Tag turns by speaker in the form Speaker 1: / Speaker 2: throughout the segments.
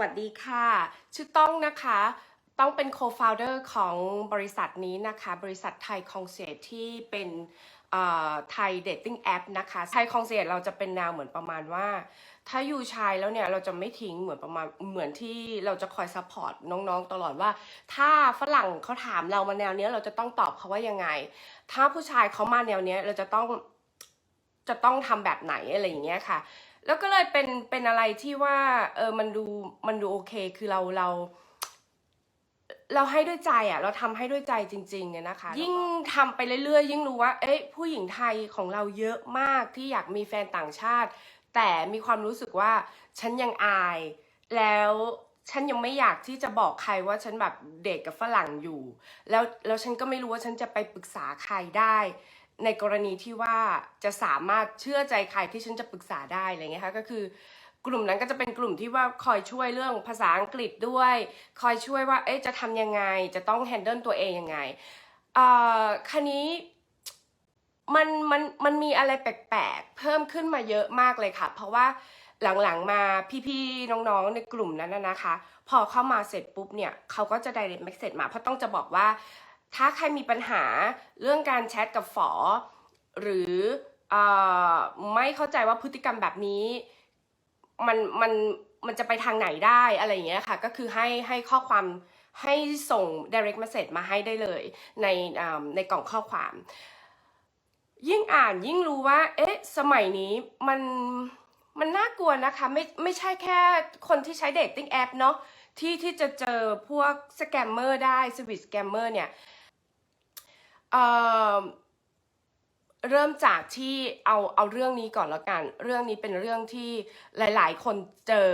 Speaker 1: สวัสดีค่ะ ชื่อต้องนะคะ ต้องเป็น co-founder ของบริษัทนี้นะคะ บริษัทไทยคองเซที่เป็นไทยเดทติ้งแอปนะคะไทยคองเซเราจะเป็นแนวเหมือนประมาณว่า ถ้าอยู่ชายแล้วเนี่ยเราจะไม่ทิ้งเหมือนประมาณเหมือนที่เราจะคอยซัพพอร์ตน้องๆ ตลอดว่า ถ้าฝรั่งเขาถามเรามาแนวเนี้ยเราจะต้องตอบเขาว่ายังไง ถ้าผู้ชายเขามาแนวเนี้ยเราจะต้องจะต้องทำแบบไหนอะไรอย่างเงี้ยค่ะ แล้วก็เลยเป็นเป็นอะไรที่ว่าเออมันดูมันดูโอเคคือเราเรา เราให้ด้วยใจอะ เราทำให้ด้วยใจจริงๆอะนะคะ ยิ่งทำไปเรื่อยๆ ยิ่งรู้ว่า เอ๊ะผู้หญิงไทยของเราเยอะมากที่อยากมีแฟนต่างชาติ แต่มีความรู้สึกว่าฉันยังอาย แล้วฉันยังไม่อยากที่จะบอกใครว่าฉันแบบเด็กกับฝรั่งอยู่ แล้วแล้วฉันก็ไม่รู้ว่าฉันจะไปปรึกษาใครได้ ในกรณีที่ว่าจะสามารถเชื่อใจใครที่ฉันจะปรึกษาได้อะไรเงี้ยค่ะก็คือกลุ่มนั้นก็จะเป็นกลุ่มที่ว่าคอยช่วยเรื่องภาษาอังกฤษด้วย คอยช่วยว่าเอ๊ะจะทำยังไง จะต้องแฮนเดิลตัวเองยังไงเอ่อคันนี้มันมันมันมีอะไรแปลกๆ เพิ่มขึ้นมาเยอะมากเลยค่ะ เพราะว่าหลังๆมาพี่ๆน้องๆในกลุ่มนั้นนะนะคะ พอเข้ามาเสร็จปุ๊บเนี่ยเขาก็จะ direct message มาเพราะต้องจะบอกว่า ถ้าใครมีปัญหาเรื่องการแชทกับฝอ หรืออไม่เข้าใจว่าพฤติกรรมแบบนี้ มันมันมันจะไปทางไหนได้อะไรอย่างเงี้ยค่ะ ก็คือให้ให้ข้อความให้ส่ง direct message มาให้ได้เลยในในกล่องข้อความ ยิ่งอ่านยิ่งรู้ว่า เอ๊ะ สมัยนี้มันมันน่ากลัวนะคะ ไม่ไม่ใช่แค่คนที่ใช้เดทติ้งแอปเนาะ ที่ที่จะเจอพวกสแกมเมอร์ได้สวิตสแกมเมอร์เนี่ยเเริ่มจากที่เอาเอาเรื่องนี้ก่อนแล้วกัน เรื่องนี้เป็นเรื่องที่หลาย ๆ คนเจอ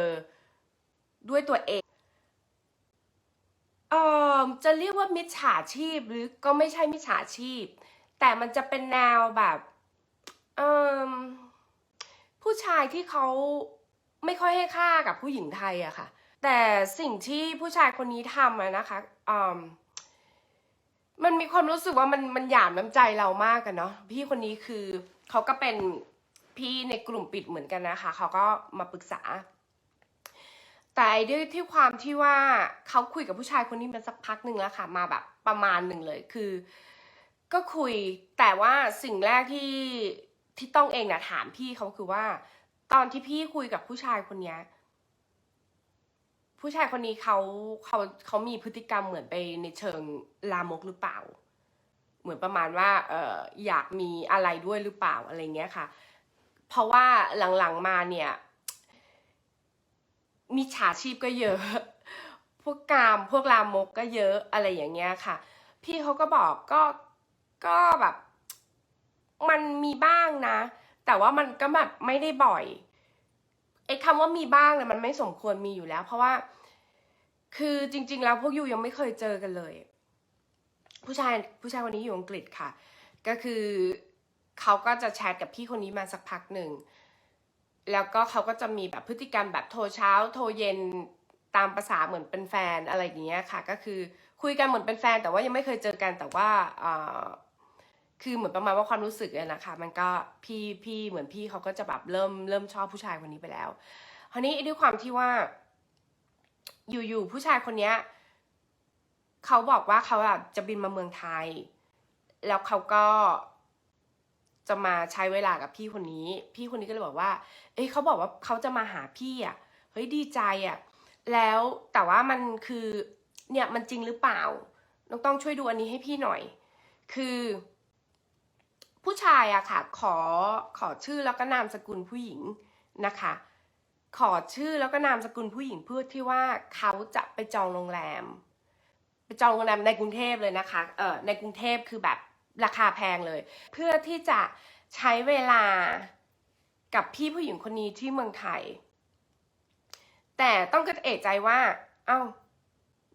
Speaker 1: ด้วยตัวเองเออจะเรียกว่ามิจฉาชีพหรือก็ไม่ใช่มิจฉาชีพ แต่มันจะเป็นแนวแบบเอ่มผู้ชายที่เขาไม่ค่อยให้ค่ากับผู้หญิงไทยอะค่ะ แต่สิ่งที่ผู้ชายคนนี้ทำอะนะคะอืมมันมีความรู้สึกว่ามันมันหยามน้ำใจเรามากกันเนาะพี่คนนี้คือเขาก็เป็นพี่ในกลุ่มปิดเหมือนกันนะคะเขาก็มาปรึกษา แต่ด้วยที่ความที่ว่าเขาคุยกับผู้ชายคนนี้มาสักพักหนึ่งแล้วค่ะ มาแบบประมาณหนึ่งเลยคือ ก็คุยแต่ว่าสิ่งแรกที่ที่ต้องเองนะถามพี่เขาคือว่า ตอนที่พี่คุยกับผู้ชายคนเนี้ย ผู้ชายคนนี้เขาเขาเขามีพฤติกรรมเหมือนไปในเชิงลามกหรือเปล่า เหมือนประมาณว่าเอออยากมีอะไรด้วยหรือเปล่าอะไรเงี้ยค่ะ เพราะว่าหลังๆมาเนี่ยมีฉาชีพก็เยอะ พวกกามพวกลามกก็เยอะอะไรอย่างเงี้ยค่ะ พี่เขาก็บอกก็ก็แบบ มันมีบ้างนะ แต่ว่ามันก็แบบไม่ได้บ่อย ไอ้คำว่ามีบ้างเนี่ยมันไม่สมควรมีอยู่แล้ว เพราะว่า คือจริง ๆ แล้วพวกยูยังไม่เคยเจอกันเลย ผู้ชายผู้ชายคนนี้อยู่อังกฤษค่ะ ก็คือเขาก็จะแชทกับพี่คนนี้มาสักพักหนึ่ง แล้วก็เขาก็จะมีแบบพฤติกรรมแบบโทรเช้า โทรเย็นตามภาษาเหมือนเป็นแฟนอะไรอย่างเงี้ยค่ะ ก็คือคุยกันเหมือนเป็นแฟน แต่ว่ายังไม่เคยเจอกันแต่ว่า คือเหมือนประมาณว่าความรู้สึกอะนะคะ มันก็พี่พี่เหมือนพี่เขาก็จะแบบเริ่มเริ่มชอบผู้ชายคนนี้ไปแล้วคราวนี้ด้วยความที่ว่า อยู่ๆผู้ชายคนเนี้ยเขาบอกว่าเขาอะจะบินมาเมืองไทย แล้วเขาก็จะมาใช้เวลากับพี่คนนี้ พี่คนนี้ก็เลยบอกว่า เอ้ยเขาบอกว่าเขาจะมาหาพี่อะเฮ้ยดีใจอะแล้วแต่ว่ามันคือเนี่ยมันจริงหรือเปล่าน้องต้องช่วยดูอันนี้ให้พี่หน่อย คือ ผู้ชายอะค่ะขอขอชื่อแล้วก็นามสกุลผู้หญิงนะคะ ขอชื่อแล้วก็นามสกุลผู้หญิงเพื่อที่ว่าเขาจะไปจองโรงแรม ไปจองโรงแรมในกรุงเทพเลยนะคะเออในกรุงเทพคือแบบราคาแพงเลย เพื่อที่จะใช้เวลากับพี่ผู้หญิงคนนี้ที่เมืองไทย แต่ต้องก็เอะใจว่า เอ้า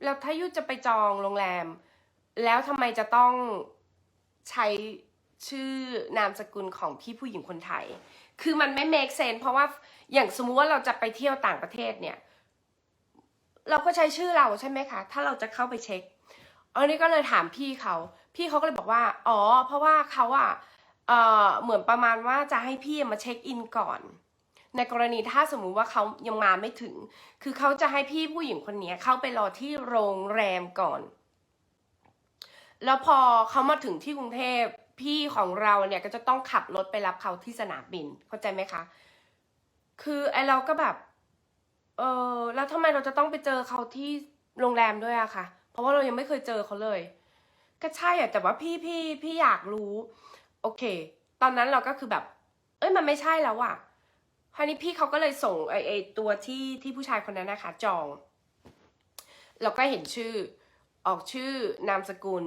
Speaker 1: แล้วถ้ายุจะไปจองโรงแรม แล้วทำไมจะต้องใช้ ชื่อนามสกุลของพี่ผู้หญิงคนไทย คือมันไม่ make sense เพราะว่าอย่างสมมุติว่าเราจะไปเที่ยวต่างประเทศเนี่ย เราก็ใช้ชื่อเราใช่ไหมคะ ถ้าเราจะเข้าไปเช็คอันนี้ก็เลยถามพี่เขา พี่เขาก็เลยบอกว่า อ๋อ เพราะว่าเขาอะเอ่อเหมือนประมาณว่าจะให้พี่มาเช็คอินก่อน ในกรณีถ้าสมมุติว่าเขายังมาไม่ถึง คือเขาจะให้พี่ผู้หญิงคนนี้เข้าไปรอที่โรงแรมก่อน แล้วพอเขามาถึงที่กรุงเทพ พี่ของเราเนี่ยก็จะต้องขับรถไปรับเขาที่สนามบินเข้าใจไหมคะ คือไอเราก็แบบ เออแล้วทำไมเราจะต้องไปเจอเขาที่โรงแรมด้วยอะคะเพราะว่าเรายังไม่เคยเจอเขาเลย ก็ใช่อะแต่ว่าพี่พี่พี่อยากรู้ โอเค ตอนนั้นเราก็คือแบบ เอ้ยมันไม่ใช่แล้วอะคราวนี้พี่เขาก็เลยส่งไอไอตัวที่ที่ผู้ชายคนนั้นนะคะจองเราก็เห็นชื่อออกชื่อนามสกุล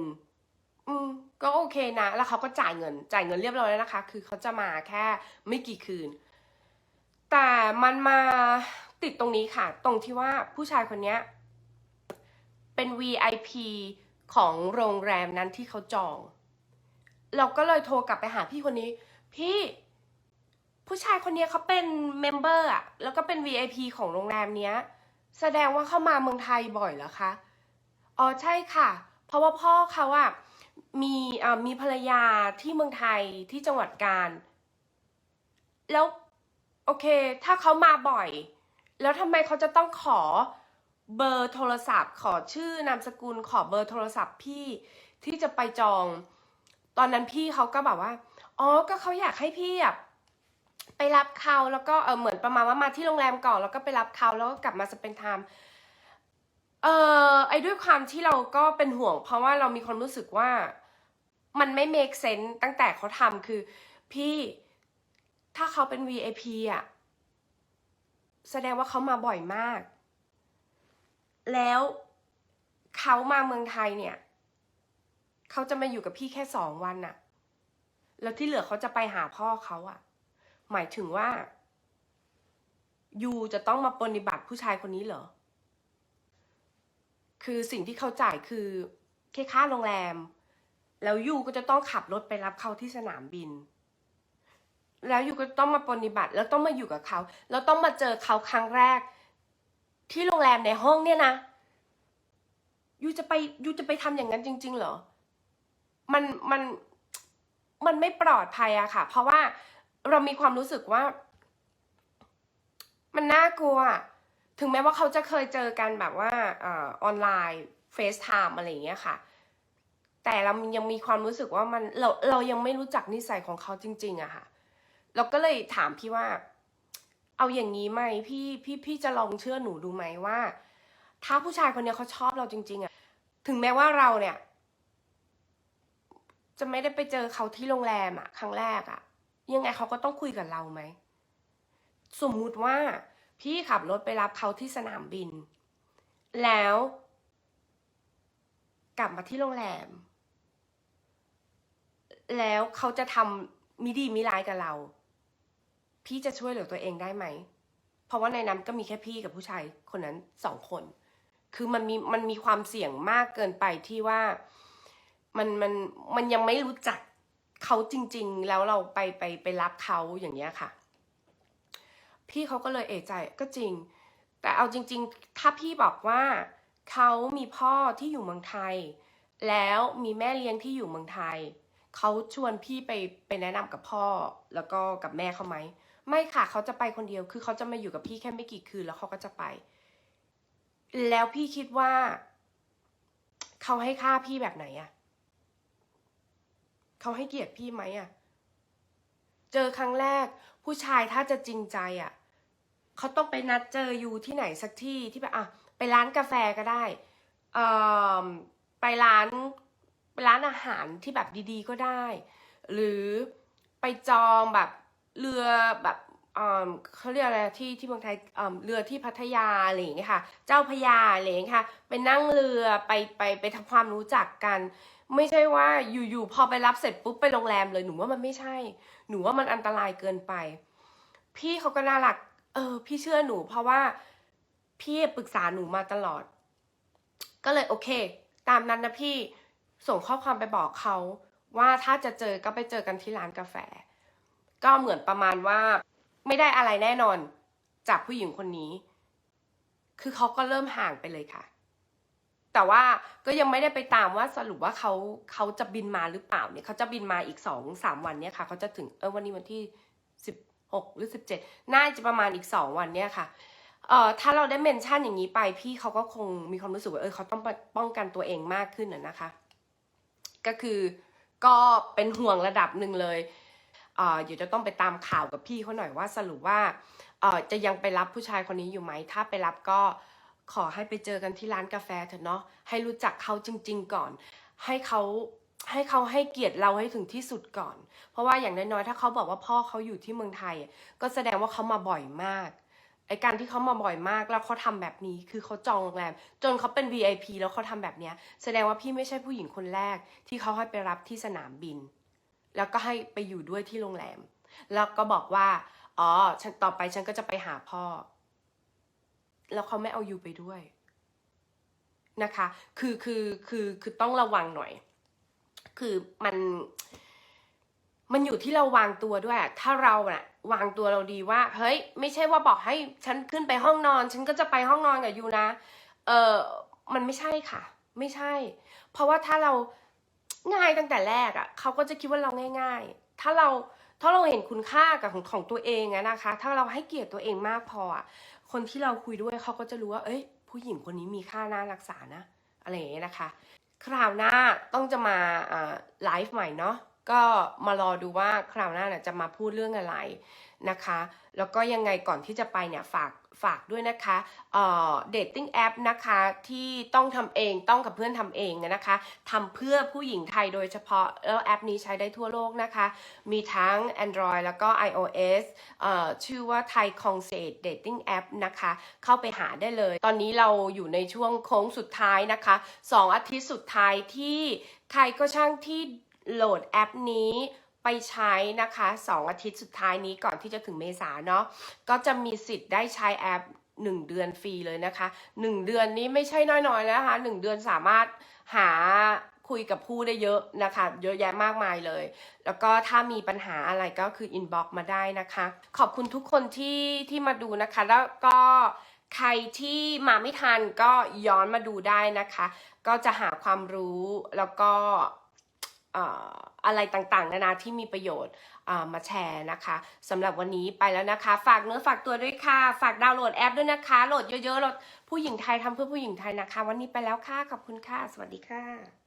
Speaker 1: อืมก็โอเคนะ แล้วเขาก็จ่ายเงิน จ่ายเงินเรียบร้อยแล้วนะคะ คือเขาจะมาแค่ไม่กี่คืน แต่มันมาติดตรงนี้ค่ะ ตรงที่ว่าผู้ชายคนนี้เป็น VIP ของโรงแรมนั้นที่เขาจอง เราก็เลยโทรกลับไปหาพี่คนนี้ พี่ผู้ชายคนนี้เขาเป็นเมมเบอร์อะแล้วก็เป็น VIP ของโรงแรมเนี้ย แสดงว่าเข้ามาเมืองไทยบ่อยเหรอคะ อ๋อใช่ค่ะ เพราะว่าพ่อเขาอะ มีมีภรรยาที่เมืองไทยที่จังหวัดกาญแล้วโอเค ถ้าเขามาบ่อย แล้วทำไมเขาจะต้องขอเบอร์โทรศัพท์ ขอชื่อนามสกุลขอเบอร์โทรศัพท์พี่ที่จะไปจอง ตอนนั้นพี่เขาก็แบบว่าอ๋อก็เขาอยากให้พี่ไปรับเขาแล้วก็เออเหมือนประมาณว่ามาที่โรงแรมก่อนแล้วก็ไปรับเขาแล้วก็กลับมาสเปนไทม์เออไอ้ด้วยความที่เราก็เป็นห่วง เพราะว่าเรามีความรู้สึกว่า มันไม่ make sense ตั้งแต่เขาทำคือ พี่ถ้าเขาเป็น VIP อะ แสดงว่าเขามาบ่อยมาก แล้วเขามาเมืองไทยเนี่ย เขาจะมาอยู่กับพี่แค่สองวันน่ะ แล้วที่เหลือเขาจะไปหาพ่อเขาอะ หมายถึงว่า ยูจะต้องมาปฏิบัติผู้ชายคนนี้เหรอ คือสิ่งที่เขาจ่ายคือแค่ค่าโรงแรม แล้วยูก็จะต้องขับรถไปรับเขาที่สนามบิน แล้วยูก็ต้องมาปฏิบัติ แล้วต้องมาอยู่กับเขา แล้วต้องมาเจอเขาครั้งแรก ที่โรงแรมในห้องเนี่ยนะยูจะไปยูจะไปทำอย่างนั้นจริง ๆ เหรอ มันมันมันไม่ปลอดภัยอะค่ะ เพราะว่าเรามีความรู้สึกว่า มันน่ากลัว ถึงแม้ว่าเขาจะเคยเจอกันแบบว่าออออนไลน์เฟซไทม์อะไรอย่างเงี้ยค่ะ แต่เรายังมีความรู้สึกว่ามันเราเรายังไม่รู้จักนิสัยของเขาจริง ๆอะค่ะ เราก็เลยถามพี่ว่า เอาอย่างนี้ไหมพี่พี่พี่จะลองเชื่อหนูดูไหมว่า ถ้าผู้ชายคนเนี้ยเขาชอบเราจริง ๆอะถึงแม้ว่าเราเนี่ย จะไม่ได้ไปเจอเขาที่โรงแรมอะครั้งแรกอะยังไงเขาก็ต้องคุยกับเราไหมสมมุติว่าพี่ขับรถไปรับเขาที่สนามบิน แล้ว กลับมาที่โรงแรม แล้วเขาจะทำมิดีมิร้ายกับเรา พี่จะช่วยเหลือตัวเองได้ไหม เพราะว่าในนั้นก็มีแค่พี่กับผู้ชายคนนั้นสองคน คือมันมีมันมีความเสี่ยงมากเกินไปที่ว่ามันมันมันยังไม่รู้จักเขาจริง ๆ แล้วเราไปไปไปรับเขาอย่างเงี้ยค่ะ พี่เขาก็เลยเอะใจก็จริง แต่เอาจริง ๆ ถ้าพี่บอกว่าเขามีพ่อที่อยู่เมืองไทย แล้วมีแม่เลี้ยงที่อยู่เมืองไทย เขาชวนพี่ไปไปแนะนำกับพ่อแล้วก็กับแม่เขาไหมไม่ค่ะเขาจะไปคนเดียว คือเขาจะมาอยู่กับพี่แค่ไม่กี่คืนแล้วเขาก็จะไป แล้วพี่คิดว่าเขาให้ค่าพี่แบบไหนอะเขาให้เกียรติพี่ไหมอะเจอครั้งแรก ผู้ชายถ้าจะจริงใจอะเขาต้องไปนัดเจออยู่ที่ไหนสักที่ที่แบบอะไปร้านกาแฟก็ได้เอ่อไปร้าน ร้านอาหารที่แบบดีๆก็ได้ หรือไปจองแบบเรือแบบเขาเรียกอะไรที่ที่เมืองไทยเรือที่พัทยาอะไรอย่างเงี้ยค่ะ เจ้าพยาอะไรอย่างเงี้ยค่ะ ไปนั่งเรือไปไปไปทำความรู้จักกัน ไม่ใช่ว่าอยู่ๆพอไปรับเสร็จปุ๊บไปโรงแรมเลยหนูว่ามันไม่ใช่ หนูว่ามันอันตรายเกินไป พี่เขาก็น่ารัก เออ พี่เชื่อหนู เพราะว่าพี่ปรึกษาหนูมาตลอด ก็เลยโอเค ตามนั้นนะพี่ ส่งข้อความไปบอกเขาว่าถ้าจะเจอก็ไปเจอกันที่ร้านกาแฟ ก็เหมือนประมาณว่า ไม่ได้อะไรแน่นอนจากผู้หญิงคนนี้ คือเขาก็เริ่มห่างไปเลยค่ะ แต่ว่าก็ยังไม่ได้ไปตามว่าสรุปว่าเขาเขาจะบินมาหรือเปล่าเนี่ยเขาจะบินมาอีกสองสามวันเนี่ยค่ะเขาจะถึงเออวันนี้วันที่สิบ16หรือ17น่าจะประมาณอีก2วันเนี่ยค่ะเอ่อถ้าเราได้เมนชั่นอย่างนี้ไปพี่เขาก็คงมีความรู้สึกว่าเออเขาต้องป้องกันตัวเองมากขึ้นนะนะคะ ก็คือก็เป็นห่วงระดับหนึ่งเลยเอ่อเดี๋ยวจะต้องไปตามข่าวกับพี่เขาหน่อยว่าสรุปว่าเอ่อจะยังไปรับผู้ชายคนนี้อยู่ไหม ถ้าไปรับก็ขอให้ไปเจอกันที่ร้านกาแฟเถอะเนาะให้รู้จักเขาจริง ๆ ก่อน ให้เขาให้เขาให้เกียรติเราให้ถึงที่สุดก่อน เพราะว่าอย่างน้อยๆถ้าเขาบอกว่าพ่อเขาอยู่ที่เมืองไทย ก็แสดงว่าเขามาบ่อยมาก ไอการที่เขามาบ่อยมากแล้วเขาทำแบบนี้คือเขาจองโรงแรม จนเขาเป็น VIP แล้วเขาทำแบบเนี้ย แสดงว่าพี่ไม่ใช่ผู้หญิงคนแรก ที่เขาให้ไปรับที่สนามบิน แล้วก็ให้ไปอยู่ด้วยที่โรงแรม แล้วก็บอกว่าอ๋อฉันต่อไปฉันก็จะไปหาพ่อ แล้วเขาไม่เอาอยู่ไปด้วยนะคะ คือคือคือคือต้องระวังหน่อย คือมัน มันอยู่ที่เราวางตัวด้วย ถ้าเราน่ะวางตัวเราดีว่า เฮ้ย ไม่ใช่ว่าบอกให้ฉันขึ้นไปห้องนอน ฉันก็จะไปห้องนอนกับยูนะ เออมันไม่ใช่ค่ะ ไม่ใช่ เพราะว่าถ้าเราง่ายตั้งแต่แรกอะ่ะเขาก็จะคิดว่าเราง่าย ๆ ถ้าเราถ้าเราเห็นคุณค่ากับของของตัวเองอะนะคะ ถ้าเราให้เกียรติตัวเองมากพออะคนที่เราคุยด้วยเขาก็จะรู้ว่า เอ้ย ผู้หญิงคนนี้มีค่าน่ารักษานะ อะไรอย่างเงี้ยนะคะ คราวหน้าต้องจะมาไลฟ์ใหม่เนาะ ก็มารอดูว่าคราวหน้าเนี่ยจะมาพูดเรื่องอะไรนะคะ แล้วก็ยังไงก่อนที่จะไปเนี่ยฝากฝากด้วยนะคะเอ่อเดทติ้งแอปนะคะที่ต้องทำเองต้องกับเพื่อนทำเองนะคะทำเพื่อผู้หญิงไทยโดยเฉพาะแล้วแอปนี้ใช้ได้ทั่วโลกนะคะ มีทั้ง Android แล้วก็ iOS เอ่อชื่อว่า Thai Concert Dating App นะคะ เข้าไปหาได้เลย ตอนนี้เราอยู่ในช่วงโค้งสุดท้ายนะคะสองอาทิตย์สุดท้ายที่ใครก็ช่างที่ โหลดแอปนี้ไปใช้นะคะสองอาทิตย์สุดท้ายนี้ก่อนที่จะถึงเมษาเนาะก็จะมีสิทธิ์ได้ใช้แอป 1 เดือนฟรีเลยนะคะ 1 เดือนนี้ไม่ใช่น้อยๆนะคะ 1 เดือนสามารถหาคุยกับผู้ได้เยอะนะคะ เยอะแยะมากมายเลย แล้วก็ถ้ามีปัญหาอะไรก็คืออินบ็อกมาได้นะคะ ขอบคุณทุกคนที่ที่มาดูนะคะ แล้วก็ใครที่มาไม่ทันก็ย้อนมาดูได้นะคะ ก็จะหาความรู้แล้วก็ อะไรต่างๆ นานาที่มีประโยชน์มาแชร์นะคะสำหรับวันนี้ไปแล้วนะคะ ฝากเนื้อฝากตัวด้วยค่ะ ฝากดาวน์โหลดแอปด้วยนะคะ โหลดเยอะๆโหลดผู้หญิงไทยทำเพื่อผู้หญิงไทยนะคะ วันนี้ไปแล้วค่ะ ขอบคุณค่ะ สวัสดีค่ะ